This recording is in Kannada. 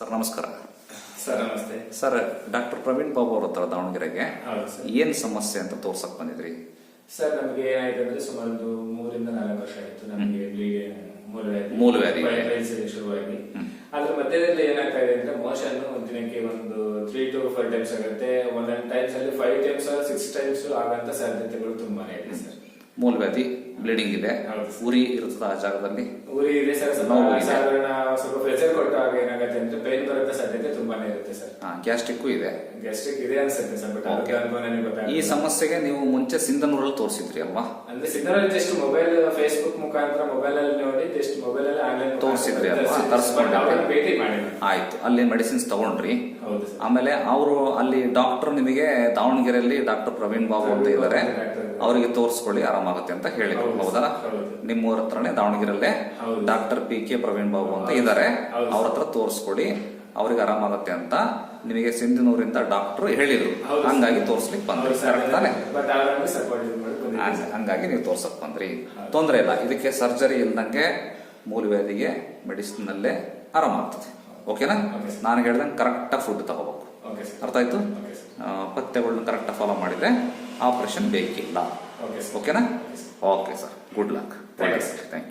ಸರ್ ನಮಸ್ಕಾರ. ಸರ್ ನಮಸ್ತೆ. ಸರ್ ಡಾಕ್ಟರ್ ಪ್ರವೀಣ್ ಬಾಬು ಅವ್ರ ಹತ್ರ ದಾವಣಗೆರೆಗೆ. ಏನ್ ಸಮಸ್ಯೆ ಅಂತ ತೋರ್ಸಕ್ ಬಂದಿದ್ರಿ? ಸರ್ ನಮಗೆ ಏನಾಯ್ತು ಅಂದ್ರೆ ಸುಮಾರು ಒಂದು ಮೂರಿಂದ ನಾಲ್ಕು ವರ್ಷ ಆಯ್ತು. ನಮಗೆ ಮೂಲವ್ಯಾಧಿ ಶುರುವಾಗಿ. ಅದ್ರ ಮಧ್ಯದಲ್ಲಿ ಏನಾಗ್ತಾ ಇದೆ ಅಂದ್ರೆ ಮೋಷನ್ ದಿನಕ್ಕೆ ಒಂದು ತ್ರೀ ಟು ಫೈವ್ ಟೈಮ್ಸ್ ಆಗುತ್ತೆ. ಒಂದೊಂದು ಟೈಮ್ಸ್ ಅಲ್ಲಿ ಫೈವ್ ಟೈಮ್ಸ್ ಸಿಕ್ಸ್ ಟೈಮ್ಸ್ ಆಗಂತ ಸಾಧ್ಯತೆಗಳು ತುಂಬಾನೇ ಇದೆ ಸರ್. ಮೂಲವ್ಯಾಧಿ ಬ್ಲೀಡಿಂಗ್ ಇದೆ. ಉರಿ ಇರ್ತದ ಆ ಜಾಗದಲ್ಲಿ? ಉರಿ ಇದೆ ಸರ್. ಸಾಧಾರಣ dipende, depende da representação ಇರುತ್ತೆ ಸರ್. ಗ್ಯಾಸ್ಟ್ರಿಕ್ ಇದೆ. ಗ್ಯಾಸ್ಟ್ರಿಕ್ ಇದೆ ಅನ್ಸುತ್ತೆ ಸರ್ ಬಟ್ ಅದಕ್ಕೆ ಈ ಸಮಸ್ಯೆಗೆ ನೀವು ಮುಂಚೆ ಸಿಂಧನೂರಲ್ಲಿ ತೋರಿಸಿದ್ರಿ ಅಲ್ವಾ? ಅಂದ್ರೆ ಸಿಂಧನೂರಲ್ಲಿ ಜಸ್ಟ್ ಮೊಬೈಲ್ ಫೇಸ್ಬುಕ್ ಮುಖಾಂತರ ಮೊಬೈಲ್ ಅಲ್ಲಿ ನೋಡಿ ಜಸ್ಟ್ ಮೊಬೈಲ್ ಅಲ್ಲಿ ಆನ್ಲೈನ್ ತೋರಿಸಿದ್ರಿ ಅಲ್ವಾ? ತರ್ಸ್ಕೊಂಡಿದ್ರಿ. ಭೇಟಿ ಮಾಡಿಲ್ಲ. ಆಯ್ತು ಅಲ್ಲಿ ಮೆಡಿಸಿನ್ಸ್ ತಗೊಂಡ್ರಿ. ಆಮೇಲೆ ಅವರು ಅಲ್ಲಿ ಡಾಕ್ಟರ್ ನಿಮಗೆ ದಾವಣಗೆರೆಯಲ್ಲಿ ಡಾಕ್ಟರ್ ಪ್ರವೀಣ್ ಬಾಬು ಅಂತ ಇದ್ದಾರೆ. ಅವರಿಗೆ ತೋರಿಸ್ಕೊಳ್ಳಿ ಆರಾಮಾಗುತ್ತೆ ಅಂತ ಹೇಳಿದ್ರು ಹೌದಾ. ನಿಮ್ಮೂರ ಹತ್ರನೇ ದಾವಣಗೆರೆಯಲ್ಲೇ doctor P K Praveen Babu ಅಂತ ಇದ್ದಾರೆ. ಅವ್ರ ಹತ್ರ ತೋರಿಸ್ಕೊಡಿ. ಅವ್ರಿಗೆ ಆರಾಮಾಗತ್ತೆ ಅಂತ ನಿಮಗೆ ಸಿಂಧನೂರಿಂದ ಡಾಕ್ಟರ್ ಹೇಳಿದ್ರು. ಹಂಗಾಗಿ ತೋರಿಸ್ಲಿಕ್ಕೆ ಬಂದ್ರಿ. ಕರೆಕ್ಟ್ ತಾನೆ? ಹಂಗಾಗಿ ನೀವು ತೋರ್ಸಕ್ ಬಂದ್ರಿ. ತೊಂದರೆ ಇಲ್ಲ. ಇದಕ್ಕೆ ಸರ್ಜರಿ ಇಲ್ದಂಗೆ ಮೂಲವ್ಯಾಧಿಗೆ ಮೆಡಿಸಿನ್ ಅಲ್ಲೇ ಆರಾಮಾಗ್ತದೆ ಓಕೆನಾ? ನಾನು ಹೇಳ್ದಂಗೆ ಕರೆಕ್ಟಾಗಿ ಫುಡ್ ತಗೋಬೇಕು. ಅರ್ಥ ಆಯ್ತು? ಪಥ್ಯಗಳನ್ನ ಕರೆಕ್ಟಾಗಿ ಫಾಲೋ ಮಾಡಿದ್ರೆ ಆಪರೇಷನ್ ಬೇಕಿಲ್ಲ. ಓಕೆ ಓಕೆನಾ? Okay sir good luck. Thank you